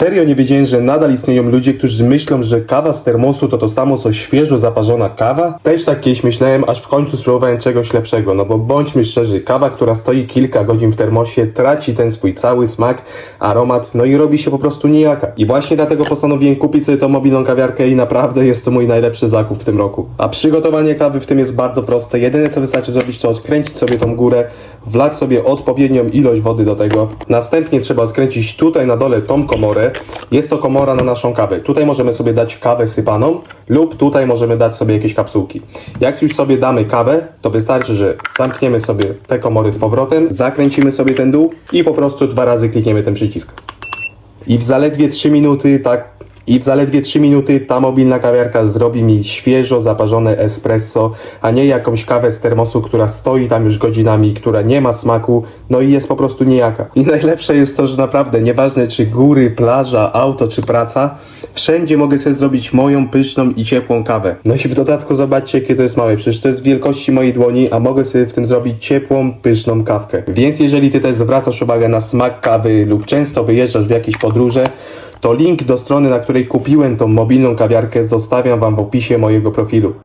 Serio nie wiedziałem, że nadal istnieją ludzie, którzy myślą, że kawa z termosu to to samo co świeżo zaparzona kawa? Też tak kiedyś myślałem, aż w końcu spróbowałem czegoś lepszego, no bo bądźmy szczerzy, kawa, która stoi kilka godzin w termosie, traci ten swój cały smak, aromat, no i robi się po prostu nijaka. I właśnie dlatego postanowiłem kupić sobie tą mobilną kawiarkę i naprawdę jest to mój najlepszy zakup w tym roku. A przygotowanie kawy w tym jest bardzo proste. Jedyne co wystarczy zrobić to odkręcić sobie tą górę, wlać sobie odpowiednią ilość wody do tego. Następnie trzeba odkręcić tutaj na dole tą komorę. Jest to komora na naszą kawę. Tutaj możemy sobie dać kawę sypaną lub tutaj możemy dać sobie jakieś kapsułki. Jak już sobie damy kawę, to wystarczy, że zamkniemy sobie te komory z powrotem, zakręcimy sobie ten dół i po prostu dwa razy klikniemy ten przycisk. I w zaledwie 3 minuty tak. I w zaledwie 3 minuty ta mobilna kawiarka zrobi mi świeżo zaparzone espresso, a nie jakąś kawę z termosu, która stoi tam już godzinami, która nie ma smaku, no i jest po prostu nijaka. I najlepsze jest to, że naprawdę nieważne czy góry, plaża, auto czy praca, wszędzie mogę sobie zrobić moją pyszną i ciepłą kawę. No i w dodatku zobaczcie, jakie to jest małe, przecież to jest wielkości mojej dłoni, a mogę sobie w tym zrobić ciepłą, pyszną kawkę. Więc jeżeli ty też zwracasz uwagę na smak kawy lub często wyjeżdżasz w jakieś podróże, to link do strony, na której kupiłem tą mobilną kawiarkę zostawiam Wam w opisie mojego profilu.